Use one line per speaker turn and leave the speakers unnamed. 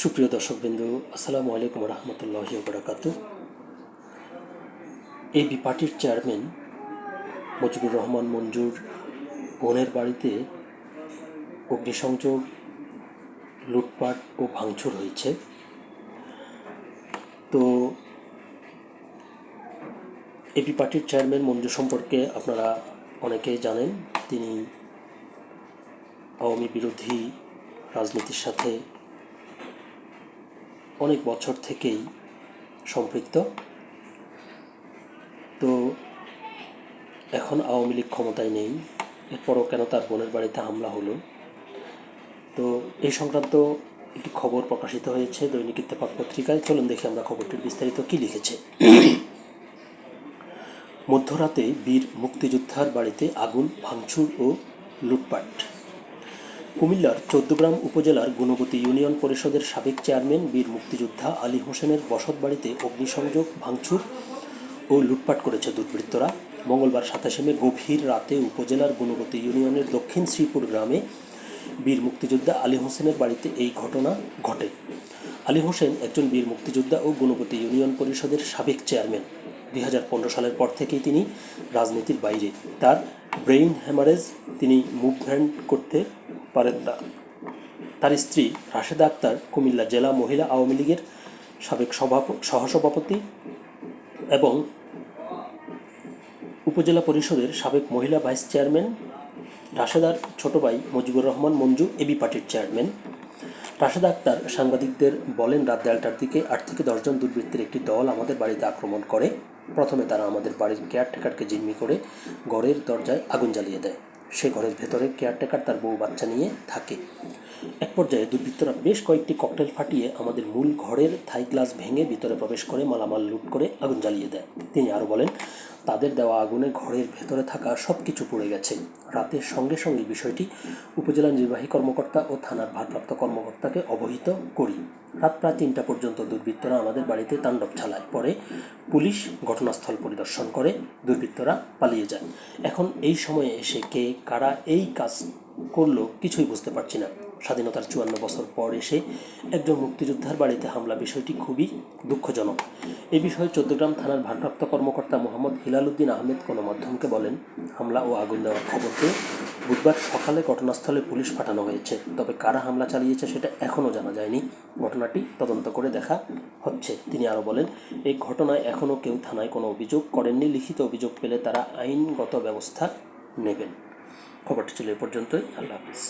সুপ্রিয় দর্শকবৃন্দু, আসসালামু আলাইকুম রহমতুল্লাহ বরাকাতু এবি পার্টির চেয়ারম্যান মুজিবুর রহমান মঞ্জুর বোনের বাড়িতে অগ্নিসংযোগ, লুটপাট ও ভাঙচুর হয়েছে। তো এবি পার্টির চেয়ারম্যান মঞ্জু সম্পর্কে আপনারা অনেকেই জানেন। তিনি আওয়ামী বিরোধী রাজনীতির সাথে অনেক বছর থেকেই সম্পৃক্ত। তো এখন আওয়ামী লীগ ক্ষমতায় নেই, এরপরও কেন তার বোনের বাড়িতে হামলা হলো? তো এই সংক্রান্ত একটি খবর প্রকাশিত হয়েছে দৈনিক ইত্তেফাক পত্রিকায়। চলুন দেখি আমরা খবরটির বিস্তারিত কী লিখেছে। মধ্যরাতে বীর মুক্তিযোদ্ধার বাড়িতে আগুন, ভাঙচুর ও লুটপাট। কুমিল্লার চৌদ্দগ্রাম উপজেলার গুণবতী ইউনিয়ন পরিষদের সাবেক চেয়ারম্যান বীর মুক্তিযোদ্ধা আলী হোসেনের বসত বাড়িতে অগ্নিসংযোগ, ভাঙচুর ও লুটপাট করেছে দুর্বৃত্তরা। মঙ্গলবার সাতাশে মে গভীর রাতে উপজেলার গুণবতী ইউনিয়নের দক্ষিণ শ্রীপুর গ্রামে বীর মুক্তিযোদ্ধা আলী হোসেনের বাড়িতে এই ঘটনা ঘটে। আলী হোসেন একজন বীর মুক্তিযোদ্ধা ও গুণবতী ইউনিয়ন পরিষদের সাবেক চেয়ারম্যান। দুই হাজার পনেরো সালের পর থেকেই তিনি রাজনীতির বাইরে। তার ব্রেইন হ্যামারেজ তিনি মুভমেন্ট করতে পারেন না। তার স্ত্রী রাশেদা আক্তার কুমিল্লা জেলা মহিলা আওয়ামী লীগের সাবেক সভাপ, সহসভাপতি এবং উপজেলা পরিষদের সাবেক মহিলা ভাইস চেয়ারম্যান রাশেদার ছোট ভাই মুজিবুর রহমান মঞ্জু, এবি পার্টির চেয়ারম্যান। রাশেদা আক্তার সাংবাদিকদের বলেন, রাত দেড়টার দিকে আট থেকে দশজন দুর্বৃত্তের একটি দল আমাদের বাড়িতে আক্রমণ করে। প্রথমে তারা আমাদের বাড়ির কেয়ারটেকারকে জিম্মি করে ঘরের দরজায় আগুন জ্বালিয়ে দেয়। সে ঘরের ভেতরে কেয়ারটেকার তার বউ বাচ্চা নিয়ে থাকে। এক পর্যায়ে দুর্বৃত্তরা বেশ কয়েকটি ককটেল ফাটিয়ে আমাদের মূল ঘরের থাই গ্লাস ভেঙে ভিতরে প্রবেশ করে, মালামাল লুট করে আগুন জ্বালিয়ে দেয়। তিনি আরও বলেন, তাদের দেওয়া আগুনে ঘরের ভেতরে থাকা সব কিছু পুড়ে গেছে। রাতের সঙ্গে সঙ্গে বিষয়টি উপজেলা নির্বাহী কর্মকর্তা ও থানার ভারপ্রাপ্ত কর্মকর্তাকে অবহিত করি। রাত প্রায় তিনটা পর্যন্ত দুর্বৃত্তরা আমাদের বাড়িতে তাণ্ডব চালায়। পরে পুলিশ ঘটনাস্থল পরিদর্শন করে, দুর্বৃত্তরা পালিয়ে যায়। এখন এই সময়ে এসে কে কারা এই কাজ করল কিছুই বুঝতে পারছি না। স্বাধীনতার চুয়ান্ন বছর পর এসে একজন মুক্তিযোদ্ধার বাড়িতে হামলা। বিষয়টি খুবই দুঃখজনক। এ বিষয়ে চৌদ্দগ্রাম থানার ভারপ্রাপ্ত কর্মকর্তা মোহাম্মদ হিলাল উদ্দিন আহমেদ গণমাধ্যমকে বলেন, হামলা ও আগুন দেওয়ার খবর পেয়ে বুধবার সকালে ঘটনাস্থলে পুলিশ পাঠানো হয়েছে। তবে কারা হামলা চালিয়েছে সেটা এখনও জানা যায়নি। ঘটনাটি তদন্ত করে দেখা হচ্ছে। তিনি আরও বলেন এই ঘটনায় এখনও কেউ থানায় কোনো অভিযোগ করেননি। লিখিত অভিযোগ পেলে তারা আইনগত ব্যবস্থা নেবেন। খবরটি ছিল এ পর্যন্তই আল্লাহ হাফিজ।